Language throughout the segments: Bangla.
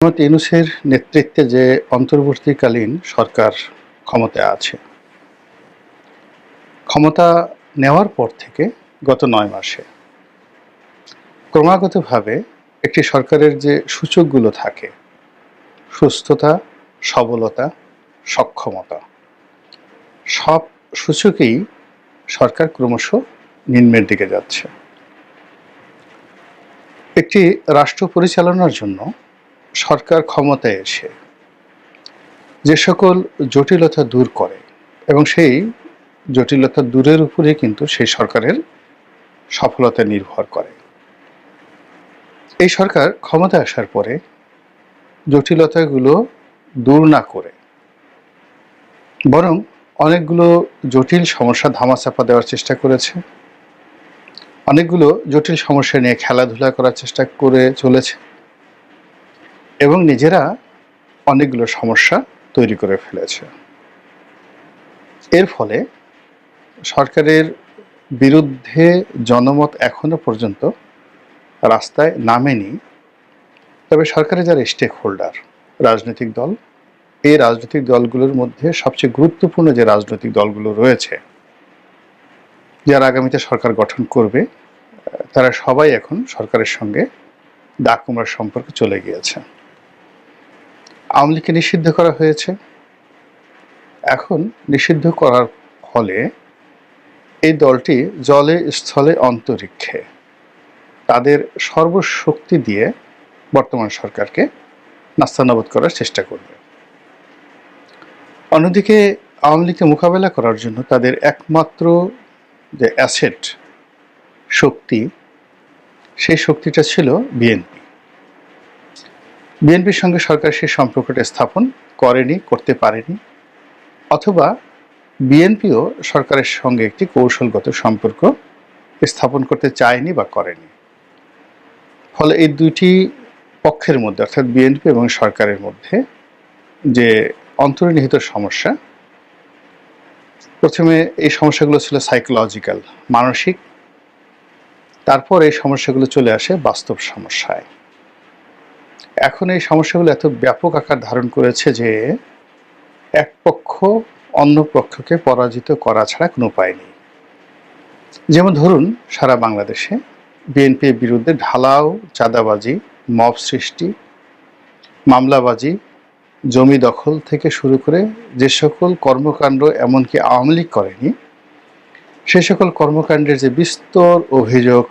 মোহাম্মদ ইউনুসের নেতৃত্বে যে অন্তর্বর্তীকালীন সরকার ক্ষমতায় আছে, ক্ষমতা নেওয়ার পর থেকে গত নয় মাসে ক্রমাগতভাবে একটি সরকারের যে সূচকগুলো থাকে, সুস্থতা, সবলতা, সক্ষমতা, সব সূচকেই সরকার ক্রমশ নিম্নের দিকে যাচ্ছে। একটি রাষ্ট্র পরিচালনার জন্য সরকার ক্ষমতায় এসে যে সকল জটিলতা দূর করে এবং সেই জটিলতা দূরের উপরে কিন্তু সেই সরকারের সফলতা নির্ভর করে। এই সরকার ক্ষমতায় আসার পরে জটিলতাগুলো দূর না করে বরং অনেকগুলো জটিল সমস্যা ধামাচাপা দেওয়ার চেষ্টা করেছে, অনেকগুলো জটিল সমস্যা নিয়ে খেলাধুলা করার চেষ্টা করে চলেছে। এবং নিজেরা অনেকগুলো সমস্যা তৈরি করে ফেলেছে। এর ফলে সরকারের বিরুদ্ধে জনমত এখনও পর্যন্ত রাস্তায় নামেনি। তবে সরকারের যারা স্টেক হোল্ডার রাজনৈতিক দল, এই রাজনৈতিক দলগুলোর মধ্যে সবচেয়ে গুরুত্বপূর্ণ যে রাজনৈতিক দলগুলো রয়েছে, যারা আগামীতে সরকার গঠন করবে, তারা সবাই এখন সরকারের সঙ্গে ডাকুমার সম্পর্কে চলে গিয়েছে। আওয়ামী লীগকে নিষিদ্ধ করা হয়েছে। এখন নিষিদ্ধ করার ফলে এই দলটি জলে, স্থলে অন্তরিক্ষে। তাদের সর্বশক্তি দিয়ে বর্তমান সরকারকে নাস্তানাবোধ করার চেষ্টা করবে। অন্যদিকে আওয়ামী লীগকে মোকাবেলা করার জন্য তাদের একমাত্র যে অ্যাসেট শক্তি, সেই শক্তিটা ছিল বিএনপি। বিএনপির সঙ্গে সরকার সেই সম্পর্কটা স্থাপন করেনি, করতে পারেনি, অথবা বিএনপিও সরকারের সঙ্গে একটি কৌশলগত সম্পর্ক স্থাপন করতে চায়নি বা করেনি। ফলে এই দুইটি পক্ষের মধ্যে, অর্থাৎ বিএনপি এবং সরকারের মধ্যে যে অন্তর্নিহিত সমস্যা, প্রথমে এই সমস্যাগুলো ছিল সাইকোলজিক্যাল মানসিক, তারপর এই সমস্যাগুলো চলে আসে বাস্তব সমস্যায়। এখন এই সমস্যাগুলো এত ব্যাপক আকার ধারণ করেছে যে এক পক্ষ অন্য পক্ষকে পরাজিত করা ছাড়া কোনো উপায় নেই। যেমন ধরুন, সারা বাংলাদেশে বিএনপির বিরুদ্ধে ঢালাও, চাঁদাবাজি, মব সৃষ্টি, মামলাবাজি, জমি দখল থেকে শুরু করে যে সকল কর্মকাণ্ড এমনকি আওয়ামী লীগ করেনি, সে সকল কর্মকাণ্ডের যে বিস্তর অভিযোগ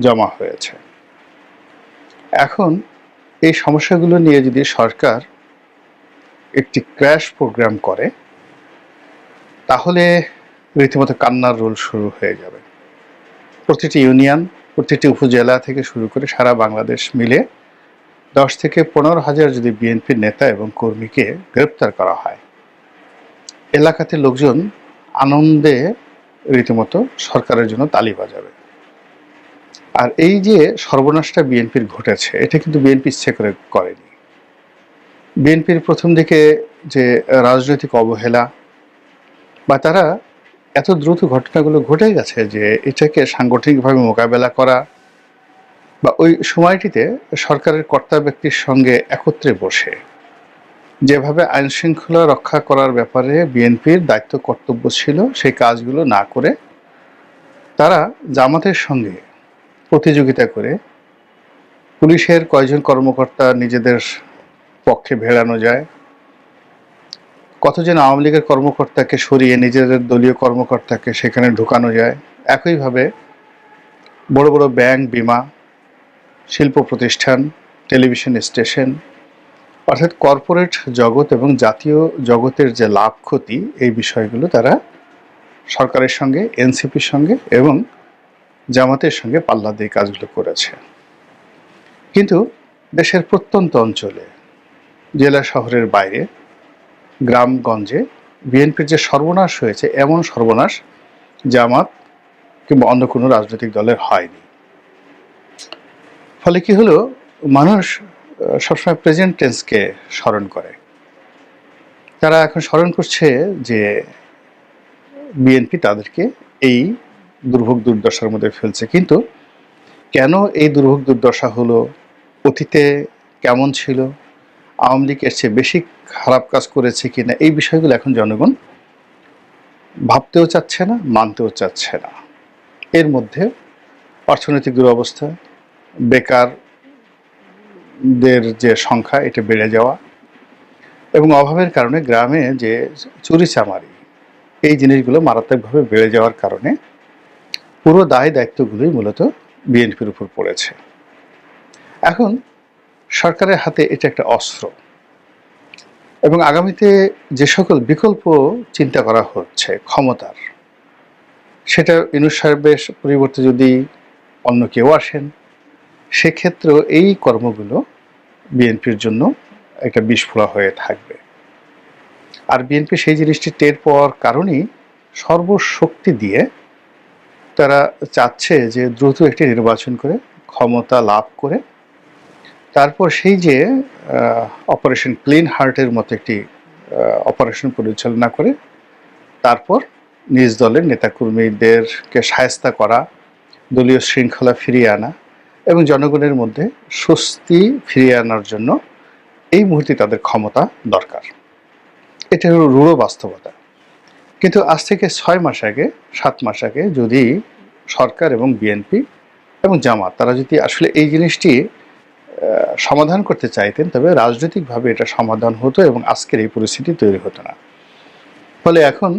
জমা হয়েছে। এখন এই সমস্যাগুলো নিয়ে যদি সরকার একটি ক্র্যাশ প্রোগ্রাম করে, তাহলে রীতিমতো কান্নার রোল শুরু হয়ে যাবে। প্রতিটি ইউনিয়ন, প্রতিটি উপজেলা থেকে শুরু করে সারা বাংলাদেশ মিলে দশ থেকে পনেরো হাজার যদি বিএনপির নেতা এবং কর্মীকে গ্রেপ্তার করা হয়, এলাকাতে লোকজন আনন্দে রীতিমতো সরকারের জন্য তালি বাজাবে। আর এই যে সর্বনাশটা বিএনপির ঘটেছে, এটা কিন্তু বিএনপি ইচ্ছে করে করেনি। বিএনপির প্রথম দিকে যে রাজনৈতিক অবহেলা, বা তারা এত দ্রুত ঘটনাগুলো ঘটে গেছে যে এটাকে সাংগঠনিকভাবে মোকাবেলা করা, বা ওই সময়টিতে সরকারের কর্তা ব্যক্তির সঙ্গে একত্রে বসে, যেভাবে আইন শৃঙ্খলা রক্ষা করার ব্যাপারে বিএনপির দায়িত্ব কর্তব্য ছিল, সেই কাজগুলো না করে তারা জামাতের সঙ্গে প্রতিযোগিতা করে পুলিশের কয়জন কর্মকর্তা নিজেদের পক্ষে ভেড়ানো যায়, কতজন আওয়ামী লীগের কর্মকর্তাকে সরিয়ে নিজেদের দলীয় কর্মকর্তাকে সেখানে ঢুকানো যায়, একইভাবে বড় বড় ব্যাংক, বিমা, শিল্প প্রতিষ্ঠান, টেলিভিশন স্টেশন, অর্থাৎ কর্পোরেট জগৎ এবং জাতীয় জগতের যে লাভ ক্ষতি, এই বিষয়গুলো তারা সরকারের সঙ্গে, এনসিপির সঙ্গে এবং জামাতের সঙ্গে পাল্লা দিয়ে কাজগুলো করেছে। কিন্তু দেশের প্রত্যন্ত অঞ্চলে, জেলা শহরের বাইরে, গ্রামগঞ্জে বিএনপির যে সর্বনাশ হয়েছে, এমন সর্বনাশ জামাত কিংবা অন্য কোনো রাজনৈতিক দলের হয়নি। ফলে কি হলো? মানুষ সবসময় প্রেজেন্ট টেন্সকে স্মরণ করে। তারা এখন স্মরণ করছে যে বিএনপি তাদেরকে এই দুর্ভোগ দুর্দশার মধ্যে ফেলছে। কিন্তু কেন এই দুর্ভোগ দুর্দশা হলো? অতীতে কেমন ছিল? আওয়ামী লীগ এর চেয়ে বেশি খারাপ কাজ করেছে কিনা? এই বিষয়গুলো এখন জনগণ ভাবতেও চাচ্ছে না, মানতেও চাচ্ছে না। এর মধ্যে অর্থনৈতিক দুরবস্থা, বেকারদের যে সংখ্যা, এটা বেড়ে যাওয়া এবং অভাবের কারণে গ্রামে যে চুরি চামারি এই জিনিসগুলো মারাত্মকভাবে বেড়ে যাওয়ার কারণে পুরো দায় দায়িত্বগুলোই মূলত বিএনপির উপর পড়েছে। এখন সরকারের হাতে এটা একটা অস্ত্র। এবং আগামীতে যে সকল বিকল্প চিন্তা করা হচ্ছে ক্ষমতার, সেটা ইনুস সাহেবের পরিবর্তে যদি অন্য কেউ আসেন, সেক্ষেত্রেও এই কর্মগুলো বিএনপির জন্য একটা বিস্ফোরা হয়ে থাকবে। আর বিএনপি সেই জিনিসটি টের পাওয়ার কারণেই সর্বশক্তি দিয়ে তারা চাচ্ছে যে দ্রুত একটি নির্বাচন করে ক্ষমতা লাভ করে। তারপর সেই যে অপারেশন ক্লিন হার্টের মতো একটি অপারেশন পরিচালনা করে, তারপর নিজ দলের নেতাকর্মীদেরকে সায়স্তা করা, দলীয় শৃঙ্খলা ফিরিয়ে আনা এবং জনগণের মধ্যে স্বস্তি ফিরিয়ে আনার জন্য এই মুহূর্তে তাদের ক্ষমতা দরকার। এটা হলো রূঢ় বাস্তবতা। কিন্তু আজ থেকে ছয় মাস আগে, সাত মাস আগে যদি সরকার এবং বিএনপি এবং জামাত, তারা যদি আসলে এই জিনিসটি সমাধান করতে চাইতেন, তবে রাজনৈতিকভাবে এটা সমাধান হতো এবং আজকের এই পরিস্থিতি তৈরি হতো না। ফলে এখন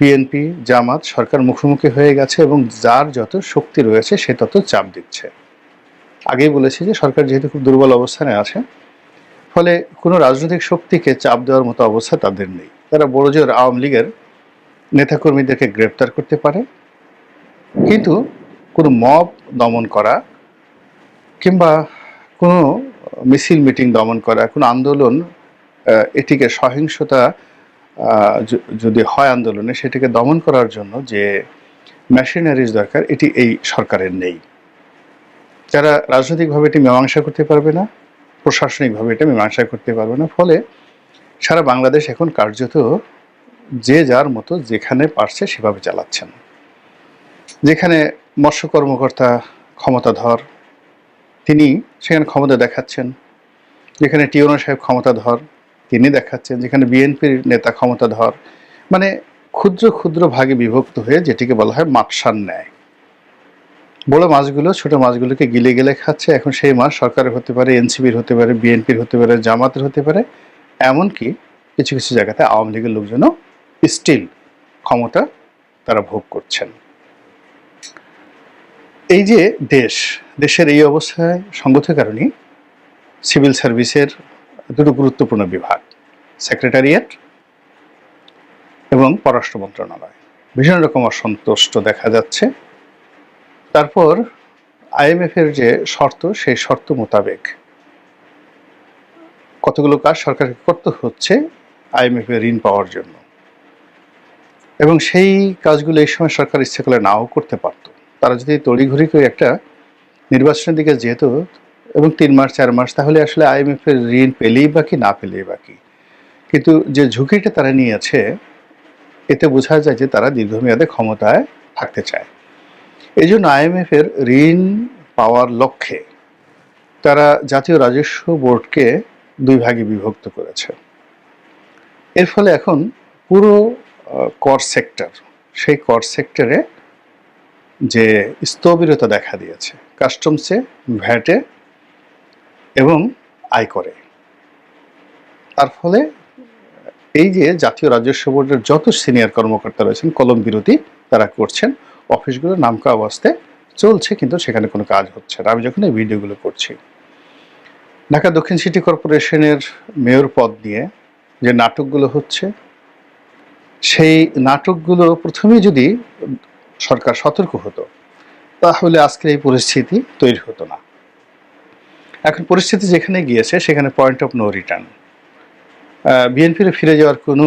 বিএনপি জামাত সরকার মুখোমুখি হয়ে গেছে এবং যার যত শক্তি রয়েছে, সে তত চাপ দিচ্ছে। আগেই বলেছি যে সরকার যেহেতু খুব দুর্বল অবস্থানে আছে, ফলে কোনো রাজনৈতিক শক্তিকে চাপ দেওয়ার মতো অবস্থা তাদের নেই। তারা বড় জোর আওয়ামী লীগের নেতাকর্মীদেরকে গ্রেপ্তার করতে পারে। কিন্তু কোনো মব দমন করা কিংবা কোনো মিছিল মিটিং দমন করা, কোনো আন্দোলন এটিকে সহিংসতা যদি হয় আন্দোলনে সেটিকে দমন করার জন্য যে মেশিনারিজ দরকার, এটি এই সরকারের নেই। যারা রাজনৈতিকভাবে এটি মীমাংসা করতে পারবে না, প্রশাসনিকভাবে এটা মীমাংসা করতে পারবে না, ফলে সারা বাংলাদেশ এখন কার্যত যে যার মতো যেখানে পারছে সেভাবে চালাচ্ছেন। যেখানে মৎস্য কর্মকর্তা ক্ষমতাধর, তিনি সেখানে ক্ষমতা দেখাচ্ছেন। যেখানে টিওনা সাহেব ক্ষমতাধর, তিনি দেখাচ্ছেন। যেখানে বিএনপির নেতা ক্ষমতাধর মানে ক্ষুদ্র ক্ষুদ্র ভাগে বিভক্ত হয়ে যেটিকে বলা হয় মাকসান ন্যায়। বড় মাছগুলো, ছোট মাছগুলোকে গিলে গেলে খাচ্ছে। এখন সেই মাছ সরকারের হতে পারে, এনসিপির হতে পারে, বিএনপির হতে পারে, জামাতের হতে পারে। এমনকি কিছু কিছু জায়গাতে আওয়ামী লীগের লোকজনও স্টিল ক্ষমতা তারা ভোগ করছেন। এই যে দেশ, দেশের এই অবস্থায় সঙ্গত কারণে সিভিল সার্ভিসের দুটো গুরুত্বপূর্ণ বিভাগ সেক্রেটারিয়েট এবং পররাষ্ট্র মন্ত্রণালয়। ভীষণ রকম অসন্তুষ্ট দেখা যাচ্ছে। তারপর আইএমএফ এর যে শর্ত, সেই শর্ত মোতাবেক কতগুলো কাজ সরকারকে করতে হচ্ছে আইএমএফ এর ঋণ পাওয়ার জন্য। এবং সেই কাজগুলো এই সময় সরকার ইচ্ছে করলে নাও করতে পারতো। তারা যদি তড়িঘড়ি করে একটা নির্বাচনের দিকে যেত এবং তিন মাস, চার মাস, তাহলে আসলে আইএমএফ এর ঋণ পেলেই বাকি না পেলেই বাকি কিন্তু যে ঝুঁকিটা তারা নিয়েছে, এতে বোঝা যায় যে তারা দীর্ঘমেয়াদে ক্ষমতায় থাকতে চায়। এই জন্য আইএমএফ এর ঋণ পাওয়ার লক্ষ্যে তারা জাতীয় রাজস্ব বোর্ডকে দুই ভাগে বিভক্ত করেছে। এর ফলে এখন পুরো কর সেক্টর সেই কর সেক্টরে যে স্থবিরতা দেখা দিয়েছে কাস্টমসে ভ্যাটে এবং আয়করে। তার ফলে এই যে জাতীয় রাজস্ব বোর্ডের যত সিনিয়র কর্মকর্তা রয়েছেন, কলম বিরতি তারা করছেন অফিসগুলো নামকা অবস্থায় চলছে, কিন্তু সেখানে কোনো কাজ হচ্ছে না। আমি যখন এই ভিডিওগুলো করছি ঢাকা দক্ষিণ সিটি কর্পোরেশনের মেয়র পদ নিয়ে যে নাটকগুলো হচ্ছে, সেই নাটকগুলো প্রথমেই যদি সরকার সতর্ক হতো, তাহলে আজকের এই পরিস্থিতি তৈরি হতো না। এখন পরিস্থিতি যেখানে গিয়েছে, সেখানে পয়েন্ট অফ নো রিটার্ন বিএনপির ফিরে যাওয়ার কোনো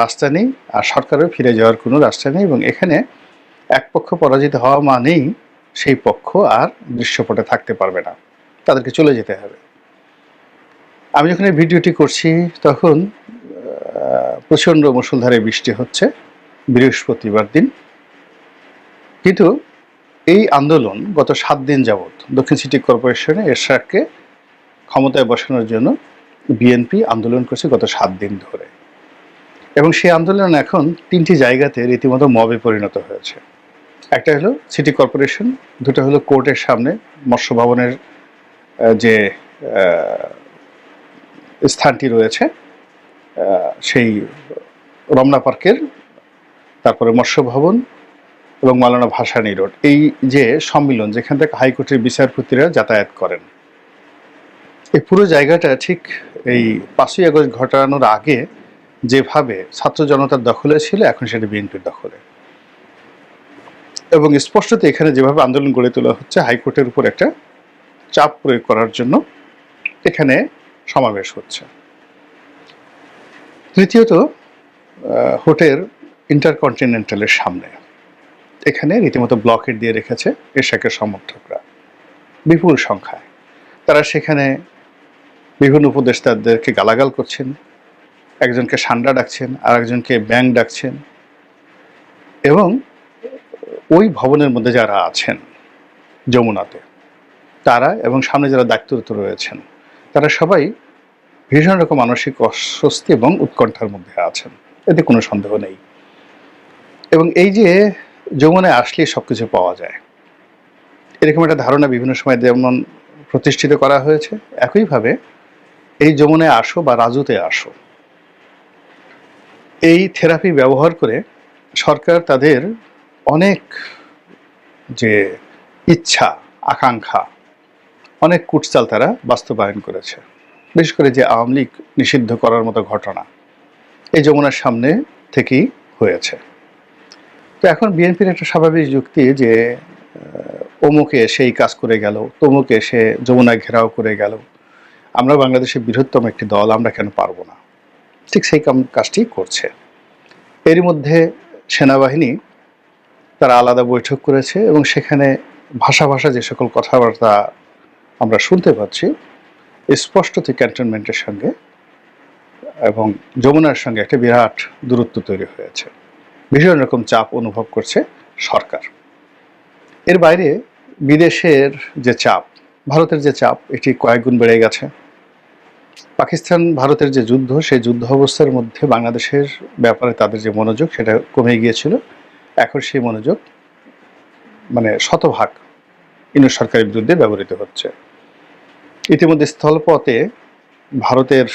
রাস্তা নেই, আর সরকারের ফিরে যাওয়ার কোনো রাস্তা নেই, এবং এখানে এক পক্ষ পরাজিত হওয়া মানেই সেই পক্ষ আর দৃশ্যপটে থাকতে পারবে না। তাদেরকে চলে যেতে হবে। আমি যখন এই ভিডিওটি করছি, তখন প্রচণ্ড মুষলধারে বৃষ্টি হচ্ছে বৃহস্পতিবার দিন। কিন্তু এই আন্দোলন গত সাত দিন যাবৎ দক্ষিণ সিটি কর্পোরেশনে এরশাদকে ক্ষমতায় বসানোর জন্য বিএনপি আন্দোলন করছে গত সাত দিন ধরে। এবং সেই আন্দোলন এখন তিনটি জায়গাতে রীতিমতো মবে পরিণত হয়েছে। একটা হলো সিটি কর্পোরেশন, দুটো হলো কোর্টের সামনে মৎস্য ভবনের যে স্থানটি রয়েছে সেই রমনা পার্কের, তারপরে মৎস্য ভবন এবং মালানা ভাসানী রোড। এই যে সম্মিলন, যেখান থেকে হাইকোর্টের বিচারপতিরা যাতায়াত করেন, এই পুরো জায়গাটা ঠিক এই পাঁচই আগস্ট ঘটানোর আগে যেভাবে ছাত্র জনতার দখলে ছিল, এখন সেটা বিএনপির দখলে। এবং স্পষ্টত এখানে যেভাবে আন্দোলন গড়ে তোলা হচ্ছে, হাইকোর্টের উপর একটা চাপ প্রয়োগ করার জন্য এখানে সমাবেশ হচ্ছে। তৃতীয়ত হোটেল ইন্টারকন্টিনেন্টালের সামনে। এখানে রীতিমতো ব্লকেট দিয়ে রেখেছে এশাকের সমর্থকরা। বিপুল সংখ্যায়। তারা সেখানে বিভিন্ন উপদেষ্টাদেরকে গালাগাল করছেন, একজনকে সান্ডা ডাকছেন আর একজনকে ব্যাং ডাকছেন এবং ওই ভবনের মধ্যে যারা আছেন যমুনাতে তারা এবং সামনে যারা দায়িত্বরত রয়েছেন, তারা সবাই ভীষণ রকম মানসিক অস্বস্তি এবং উৎকণ্ঠার মধ্যে আছেন। এতে কোনো সন্দেহ নেই। এবং এই যে যমুনায় আসলে সব কিছু পাওয়া যায়। এরকম একটা ধারণা বিভিন্ন সময় যেমন প্রতিষ্ঠিত করা হয়েছে, একইভাবে এই যমুনায় আসো বা রাজুতে আসো। এই থেরাপি ব্যবহার করে সরকার তাদের অনেক যে ইচ্ছা, আকাঙ্ক্ষা অনেক কুটচাল তারা বাস্তবায়ন করেছে। বিশেষ করে যে আওয়ামী লীগ নিষিদ্ধ করার মতো ঘটনা এই যমুনার সামনে থেকেই হয়েছে। তো এখন বিএনপির একটা স্বাভাবিক যুক্তি যে অমুকে সেই কাজ করে গেল, তমুকে সে যমুনায় ঘেরাও করে গেল। আমরা বাংলাদেশের বৃহত্তম একটি দল, আমরা কেন পারব না? ঠিক সেই কাজটি করছে। এর মধ্যে সেনাবাহিনী তারা আলাদা বৈঠক করেছে এবং সেখানে ভাষা ভাষা যে সকল কথাবার্তা আমরা শুনতে পাচ্ছি স্পষ্টতই ক্যান্টনমেন্টের সঙ্গে এবং যমুনার সঙ্গে একটা বিরাট দূরত্ব তৈরি হয়েছে। ভীষণ রকম চাপ অনুভব করছে সরকার। এর বাইরে বিদেশের যে চাপ, ভারতের যে চাপ, এটি কয়েকগুণ বেড়ে গেছে। পাকিস্তান, ভারতের যে যুদ্ধ, সেই যুদ্ধ অবস্থার মধ্যে বাংলাদেশের ব্যাপারে তাদের যে মনোযোগ, সেটা কমে গিয়েছিল। এখন সেই মনোযোগ মানে শতভাগ ইউনিট সরকারের বিরুদ্ধে ব্যবহৃত হচ্ছে। ইতিমধ্যে স্থলপথে ভারতের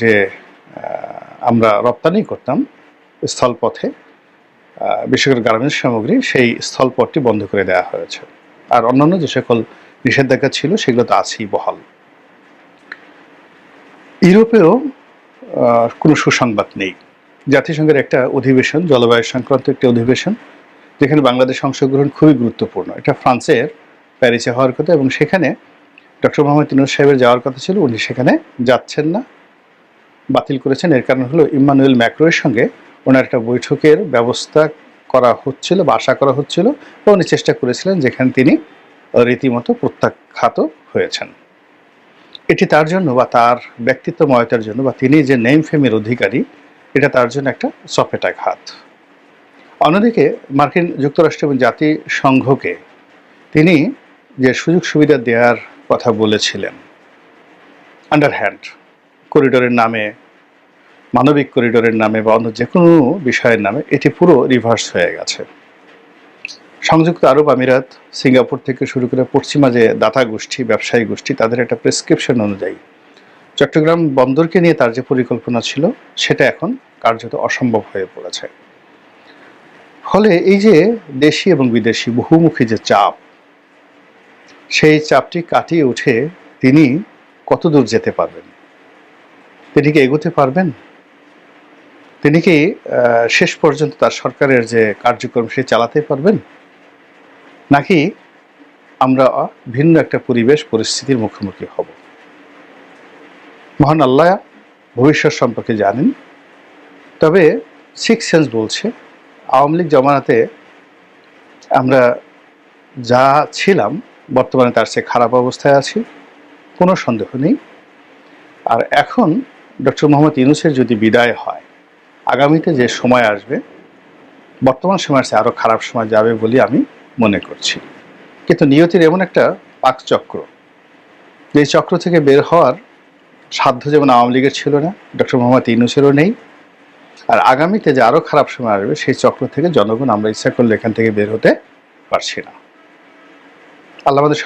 যে আমরা রপ্তানি করতাম স্থলপথে বিশেষ করে গার্মেন্টস সামগ্রী, সেই স্থলপথটি বন্ধ করে দেওয়া হয়েছে। আর অন্যান্য যে সকল নিষেধাজ্ঞা ছিল, সেগুলো তো আছেই বহাল। ইউরোপেও কোনো সুসংবাদ নেই। জাতিসংঘের একটা অধিবেশন, জলবায়ু সংক্রান্ত একটি অধিবেশন, যেখানে বাংলাদেশ অংশগ্রহণ খুবই গুরুত্বপূর্ণ। এটা ফ্রান্সের প্যারিসে হওয়ার কথা এবং সেখানে ডক্টর মোহাম্মদ ইনুস সাহেবের যাওয়ার কথা ছিল, উনি সেখানে যাচ্ছেন না। বাতিল করেছেন, এর কারণ হলো ইম্মানুয়েল ম্যাক্রোয়ের সঙ্গে ওনার একটা বৈঠকের ব্যবস্থা করা হচ্ছিল বা আশা করা হচ্ছিল বা উনি চেষ্টা করেছিলেন যেখানে তিনি রীতিমতো প্রত্যাখ্যাত হয়েছেন। এটি তার জন্য বা তার ব্যক্তিত্বময়তার জন্য বা তিনি যে নেম ফেমের অধিকারী, এটা তার জন্য একটা সপেটাঘাত অন্যদিকে মার্কিন যুক্তরাষ্ট্র এবং জাতিসংঘকে তিনি যে সুযোগ সুবিধা দেওয়ার কথা বলেছিলেন। আন্ডারহ্যান্ড করিডোরের নামে, মানবিক করিডোরের নামে বা অন্য যে কোনো বিষয়ের নামে এটি পুরো রিভার্স হয়ে গেছে। সংযুক্ত আরব আমিরাত, সিঙ্গাপুর থেকে শুরু করে পশ্চিমা যে দাতা গোষ্ঠী, ব্যবসায়ী গোষ্ঠী, তাদের একটা প্রেসক্রিপশন অনুযায়ী চট্টগ্রাম বন্দরকে নিয়ে তার যে পরিকল্পনা ছিল, সেটা এখন কার্যত অসম্ভব হয়ে পড়েছে। ফলে এই যে দেশি এবং বিদেশি বহুমুখী যে চাপ সেই চাপটি কাটিয়ে উঠে তিনি কত দূর যেতে পারবেন? তিনি কি এগোতে পারবেন? তিনি কি শেষ পর্যন্ত তার সরকারের যে কার্যক্রম সে চালাতে পারবেন? নাকি আমরা ভিন্ন একটা পরিবেশ, পরিস্থিতির মুখোমুখি হব? মহান আল্লাহ ভবিষ্যৎ সম্পর্কে জানেন। তবে সিক্স সেন্স বলছে, আওয়ামী লীগ জমানাতে আমরা যা ছিলাম বর্তমানে তার চেয়ে খারাপ অবস্থায় আছি, কোনো সন্দেহ নেই। আর এখন ডক্টর মোহাম্মদ ইউনুসের যদি বিদায় হয়, আগামীতে যে সময় আসবে, বর্তমান সময়ের চেয়ে আরও খারাপ সময় যাবে বলে আমি মনে করছি। কিন্তু নিয়তির এমন একটা পাকচক্র, যে চক্র থেকে বের হওয়ার সাধ্য যেমন আওয়ামী লীগের ছিল না, ডক্টর মোহাম্মদ ইউনুসেরও নেই। আর আগামীতে যে আরও খারাপ সময় আসবে, সেই চক্র থেকে জনগণ আমরা ইচ্ছা করলে এখান থেকে বের হতে পারছি না। আল্লাহ আমাদের